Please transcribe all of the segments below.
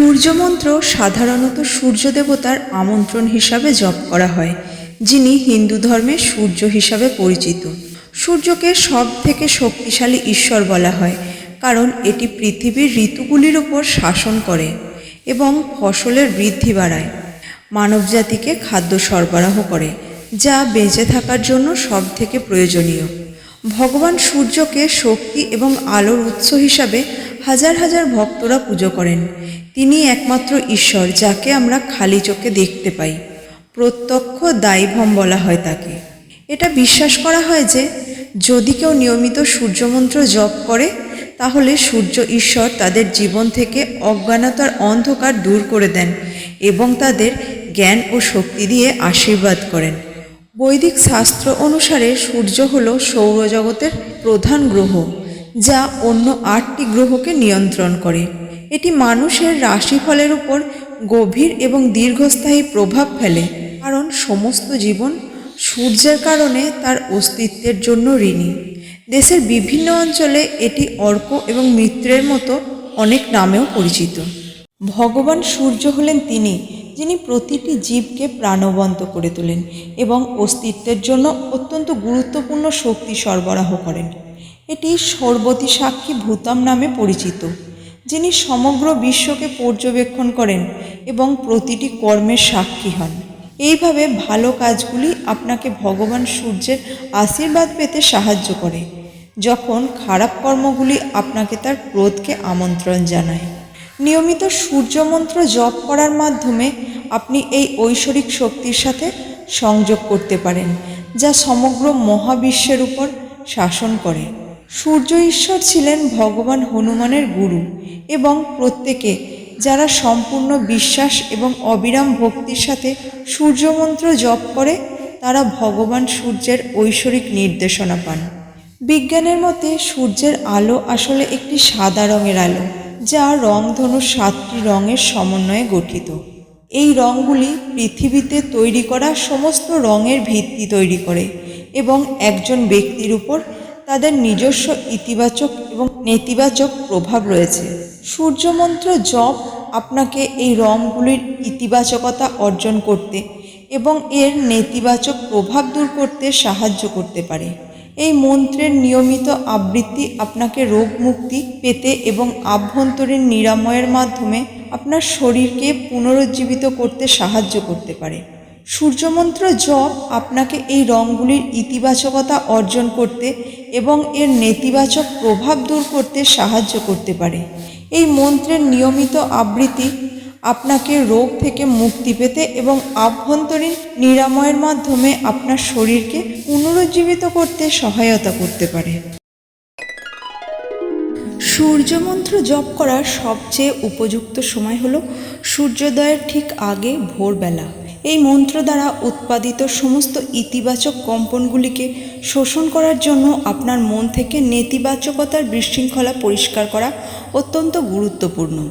সূর্যমন্ত্র সাধারণত সূর্য দেবতার আমন্ত্রণ হিসাবে জপ করা হয়, যিনি হিন্দু ধর্মে সূর্য হিসাবে পরিচিত। সূর্যকে সব থেকে শক্তিশালী ঈশ্বর বলা হয়, কারণ এটি পৃথিবীর ঋতুগুলির উপর শাসন করে এবং ফসলের বৃদ্ধি বাড়ায়। মানবজাতিকে খাদ্য সরবরাহ করে, যা বেঁচে থাকার জন্য সব থেকে প্রয়োজনীয়। ভগবান সূর্যকে শক্তি এবং আলোর উৎস হিসাবে হাজার হাজার ভক্তরা পুজো করেন। তিনি একমাত্র ঈশ্বর, যাকে আমরা খালি চোখে দেখতে পাই। প্রত্যক্ষ দায়ভম বলা হয় তাকে। এটা বিশ্বাস করা হয় যে, যদি কেউ নিয়মিত সূর্যমন্ত্র জপ করে, তাহলে সূর্য ঈশ্বর তাদের জীবন থেকে অজ্ঞানতার অন্ধকার দূর করে দেন এবং তাদের জ্ঞান ও শক্তি দিয়ে আশীর্বাদ করেন। বৈদিক শাস্ত্র অনুসারে সূর্য হল সৌরজগতের প্রধান গ্রহ, যা অন্য আটটি গ্রহকে নিয়ন্ত্রণ করে। এটি মানুষের রাশিফলের উপর গভীর এবং দীর্ঘস্থায়ী প্রভাব ফেলে, কারণ সমস্ত জীবন সূর্যের কারণে তার অস্তিত্বের জন্য ঋণী। দেশের বিভিন্ন অঞ্চলে এটি অর্ক এবং মিত্রের মতো অনেক নামেও পরিচিত। ভগবান সূর্য হলেন তিনি, যিনি প্রতিটি জীবকে প্রাণবন্ত করে তোলেন এবং অস্তিত্বের জন্য অত্যন্ত গুরুত্বপূর্ণ শক্তি সরবরাহ করেন। এটি সর্বতী সাক্ষী ভূতাম নামে পরিচিত। যিনি সমগ্র বিশ্বকে পর্যবেক্ষণ করেন এবং প্রতিটি কর্মের সাক্ষী হন। এইভাবে ভালো কাজগুলি আপনাকে ভগবান সূর্যের আশীর্বাদ পেতে সাহায্য করে, যখন খারাপ কর্মগুলি আপনাকে তার ক্রোধকে আমন্ত্রণ জানায়। নিয়মিত সূর্যমন্ত্র জপ করার মাধ্যমে আপনি এই ঐশ্বরিক শক্তির সাথে সংযোগ করতে পারেন, যা সমগ্র মহাবিশ্বের উপর শাসন করে। সূর্য ঈশ্বর ছিলেন ভগবান হনুমানের গুরু এবং প্রত্যেকে যারা সম্পূর্ণ বিশ্বাস এবং অবিরাম ভক্তির সাথে সূর্যমন্ত্র জপ করে, তারা ভগবান সূর্যের ঐশ্বরিক নির্দেশনা পান। বিজ্ঞানের মতে সূর্যের আলো আসলে একটি সাদা রঙের আলো, যা রংধনুর সাতটি রঙের সমন্বয়ে গঠিত। এই রঙগুলি পৃথিবীতে তৈরি করা সমস্ত রঙের ভিত্তি তৈরি করে এবং একজন ব্যক্তির উপর তাদের নিজস্ব ইতিবাচক এবং নেতিবাচক প্রভাব রয়েছে। সূর্যমন্ত্র জপ আপনাকে এই রঙগুলির ইতিবাচকতা অর্জন করতে এবং এর নেতিবাচক প্রভাব দূর করতে সাহায্য করতে পারে। এই মন্ত্রের নিয়মিত আবৃত্তি আপনাকে রোগ মুক্তি পেতে এবং আভ্যন্তরীণ নিরাময়ের মাধ্যমে আপনার শরীরকে পুনরুজ্জীবিত করতে সাহায্য করতে পারে। সূর্যমন্ত্র জপ আপনাকে এই রঙগুলির ইতিবাচকতা অর্জন করতে এবং এর নেতিবাচক প্রভাব দূর করতে সাহায্য করতে পারে। এই মন্ত্রের নিয়মিত আবৃত্তি আপনাকে রোগ থেকে মুক্তি পেতে এবং আভ্যন্তরীণ নিরাময়ের মাধ্যমে আপনার শরীরকে পুনরুজ্জীবিত করতে সহায়তা করতে পারে। সূর্যমন্ত্র জপ করার সবচেয়ে উপযুক্ত সময় হলো সূর্যোদয়ের ঠিক আগে ভোরবেলা। এই মন্ত্র দ্বারা উৎপাদিত সমস্ত ইতিবাচক কম্পনগুলিকে শোষণ করার জন্য আপনার মন থেকে নেতিবাচকতার বিশৃঙ্খলা পরিষ্কার করা অত্যন্ত গুরুত্বপূর্ণ।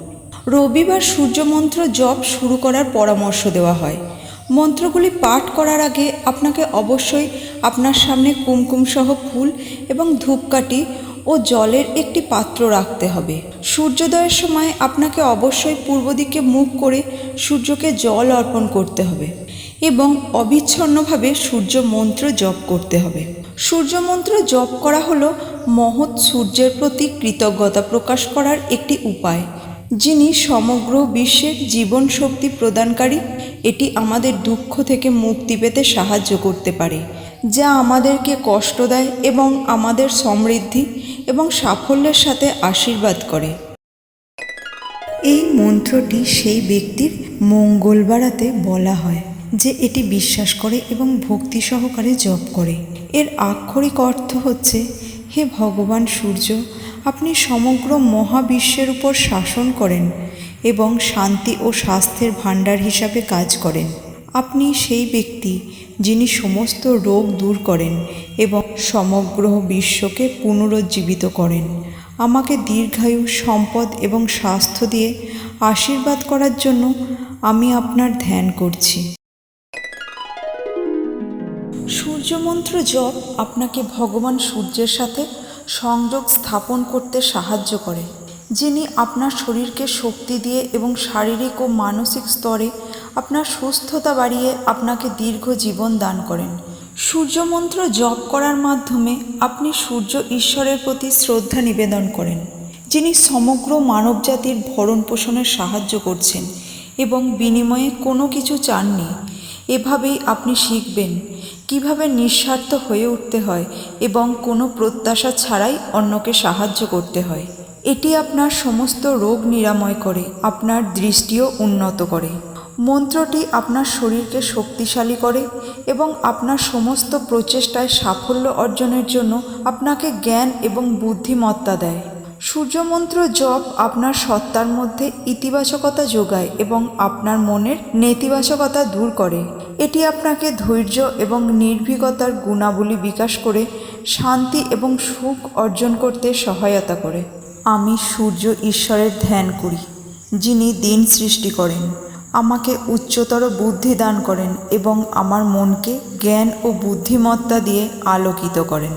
রবিবার সূর্যমন্ত্র জপ শুরু করার পরামর্শ দেওয়া হয়। মন্ত্রগুলি পাঠ করার আগে আপনাকে অবশ্যই আপনার সামনে কুমকুমসহ ফুল এবং ধূপকাঠি ও জলের একটি পাত্র রাখতে হবে। সূর্যোদয়ের সময় আপনাকে অবশ্যই পূর্ব দিকে মুখ করে সূর্যকে জল অর্পণ করতে হবে এবং অবিচ্ছন্নভাবে সূর্য মন্ত্র জপ করতে হবে। সূর্য মন্ত্র জপ করা হলো মহৎ সূর্যের প্রতি কৃতজ্ঞতা প্রকাশ করার একটি উপায়, যিনি সমগ্র বিশ্বের জীবন শক্তি প্রদানকারী। এটি আমাদের দুঃখ থেকে মুক্তি পেতে সাহায্য করতে পারে। যা আমাদেরকে কষ্ট দেয় এবং আমাদের সমৃদ্ধি এবং সাফল্যের সাথে আশীর্বাদ করে। এই মন্ত্রটি সেই ব্যক্তির মঙ্গল বাড়াতে বলা হয় যে এটি বিশ্বাস করে এবং ভক্তি সহকারে জপ করে। এর আক্ষরিক অর্থ হচ্ছে, হে ভগবান সূর্য, আপনি সমগ্র মহাবিশ্বের উপর শাসন করেন এবং শান্তি ও স্বাস্থ্যের ভাণ্ডার হিসাবে কাজ করেন। আপনি সেই ব্যক্তি যিনি সমস্ত রোগ দূর করেন এবং সমগ্র বিশ্বকে পুনরুজ্জীবিত করেন। আমাকে দীর্ঘায়ু সম্পদ এবং স্বাস্থ্য দিয়ে আশীর্বাদ করার জন্য আমি আপনার ধ্যান করছি। সূর্যমন্ত্র জপ আপনাকে ভগবান সূর্যের সাথে সংযোগ স্থাপন করতে সাহায্য করে। যিনি আপনার শরীরকে শক্তি দিয়ে এবং শারীরিক ও মানসিক স্তরে আপনার সুস্থতা বাড়িয়ে আপনাকে দীর্ঘ জীবন দান করেন। সূর্যমন্ত্র জপ করার মাধ্যমে আপনি সূর্য ঈশ্বরের প্রতি শ্রদ্ধা নিবেদন করেন, যিনি সমগ্র মানবজাতির ভরণ পোষণে সাহায্য করছেন এবং বিনিময়ে কোনো কিছু চাননি। এভাবেই আপনি শিখবেন কীভাবে নিঃস্বার্থ হয়ে উঠতে হয় এবং কোনো প্রত্যাশা ছাড়াই অন্যকে সাহায্য করতে হয়। এটি আপনার সমস্ত রোগ নিরাময় করে, আপনার দৃষ্টিও উন্নত করে। মন্ত্রটি আপনার শরীরকে শক্তিশালী করে এবং আপনার সমস্ত প্রচেষ্টায় সাফল্য অর্জনের জন্য আপনাকে জ্ঞান এবং বুদ্ধিমত্তা দেয়। সূর্যমন্ত্র জপ আপনার সত্তার মধ্যে ইতিবাচকতা যোগায় এবং আপনার মনের নেতিবাচকতা দূর করে। এটি আপনাকে ধৈর্য এবং নির্ভীকতার গুণাবলী বিকাশ করে, শান্তি এবং সুখ অর্জন করতে সহায়তা করে। আমি সূর্য ঈশ্বরের ধ্যান করি, যিনি দিন সৃষ্টি করেন। আমাকে উচ্চতর বুদ্ধি দান করেন এবং আমার মনকে জ্ঞান ও বুদ্ধিমত্তা দিয়ে আলোকিত করেন।